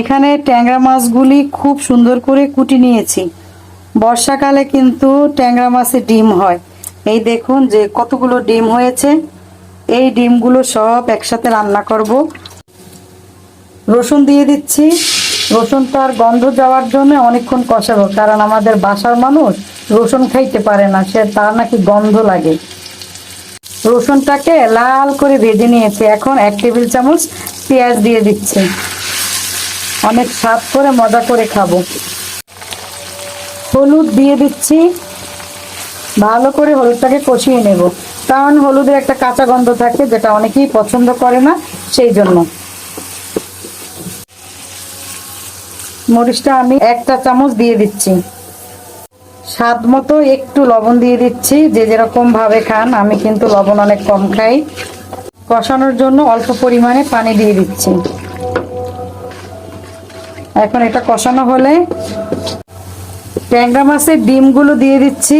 এখানে ট্যাংরা মাছগুলি খুব সুন্দর করে কুটি নিয়েছি। বর্ষাকালে কিন্তু ট্যাংরা মাছে ডিম হয়। এই দেখুন যে কতগুলো ডিম হয়েছে। এই ডিমগুলো সব একসাথে রান্না করব। রসুন দিয়ে দিচ্ছি। রসুনটার গন্ধ যাওয়ার জন্য অনেকক্ষণ কষাবো, কারণ আমাদের বাসার মানুষ রসুন খাইতে পারে না, সে তার নাকি গন্ধ লাগে। রসুনটাকে লাল করে ভেজে নিয়েছি। এখন এক টেবিল চামচ পেঁয়াজ দিয়ে দিচ্ছি। অনেক স্বাদ করে, মজা করে খাব। হলুদ দিয়ে দিচ্ছি। ভালো করে হলুদটাকে কষিয়ে নেব। কারণ হলুদের একটা কাঁচা গন্ধ থাকে, যেটা অনেকেই পছন্দ করে না, সেই জন্য। মরিচটা আমি একটা চামচ দিয়ে দিচ্ছি। স্বাদ মতো একটু লবণ দিয়ে দিচ্ছি। যে যেরকম ভাবে খান, আমি কিন্তু লবণ অনেক কম খাই। কষানোর জন্য অল্প পরিমাণে পানি দিয়ে দিচ্ছি। এখন এটা কষানো হলে ট্যাংরা মাছের ডিমগুলো দিয়ে দিচ্ছি।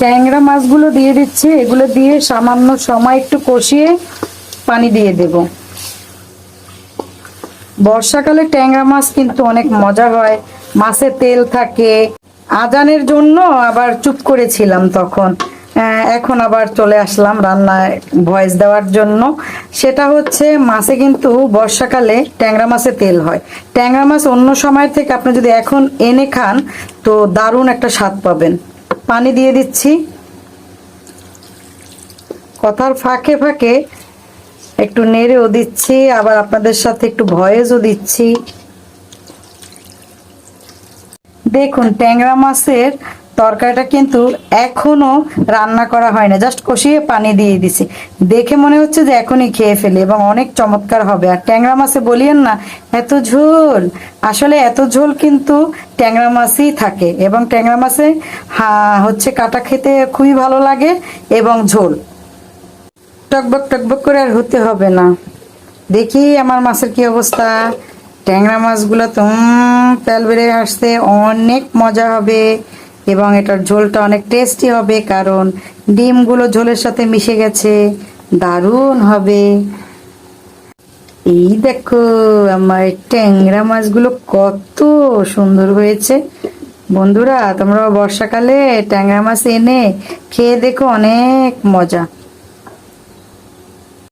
ট্যাংরা মাছগুলো দিয়ে দিচ্ছি, এগুলো দিয়ে সামান্য সময় একটু কষিয়ে পানি দিয়ে দেব। বর্ষাকালে ট্যাংরা মাছ কিন্তু অনেক মজা হয়, মাছে তেল থাকে। আজানের জন্য আবার চুপ করেছিলাম তখন। এখন আবার চলে আসলাম রান্নায় ভয়েস দেওয়ার জন্য। সেটা হচ্ছে মাছে কিন্তু বর্ষাকালে ট্যাংরা মাছে তেল হয়। ট্যাংরা মাছ অন্য সময় থেকে আপনি যদি এখন এনে খান, তো দারুণ একটা স্বাদ পাবেন। পানি দিয়ে দিচ্ছি। কথার ফাঁকে ফাঁকে একটু নেড়েও দিচ্ছি, আবার আপনাদের সাথে একটু ভয়েসও দিচ্ছি। দেখুন, ট্যাংরা মাছের তরকারিটা কিন্তু এখনও রান্না করা হয় না জাস্ট কষিয়ে পানি দিয়ে দিছি। দেখে মনে হচ্ছে যে এখনই খেয়ে ফেলি এবং অনেক চমৎকার হবে। আর ট্যাংরা মাছে বলিয়েন না, এত ঝোল। আসলে এত ঝোল কিন্তু ট্যাংরা মাছই থাকে এবং ট্যাংরা মাছে হচ্ছে কাটা খেতে খুবই ভালো লাগে এবং ঝোল। টকবক টকবক করে আর হতে হবে না। দেখি আমার মাছের কি অবস্থা। ট্যাংরা মাছগুলো তো তেল বেড়ে আসতে অনেক মজা হবে। এবং এটার ঝোলটা অনেক টেস্টি হবে কারণ ডিমগুলো ঝোলের সাথে মিশে গেছে। দারুণ হবে। এই দেখো, আমার ট্যাংরা মাছগুলো কত সুন্দর হয়েছে। বন্ধুরা তোমরা বর্ষাকালে ট্যাংরা মাছ এনে খেয়ে দেখো, অনেক মজা।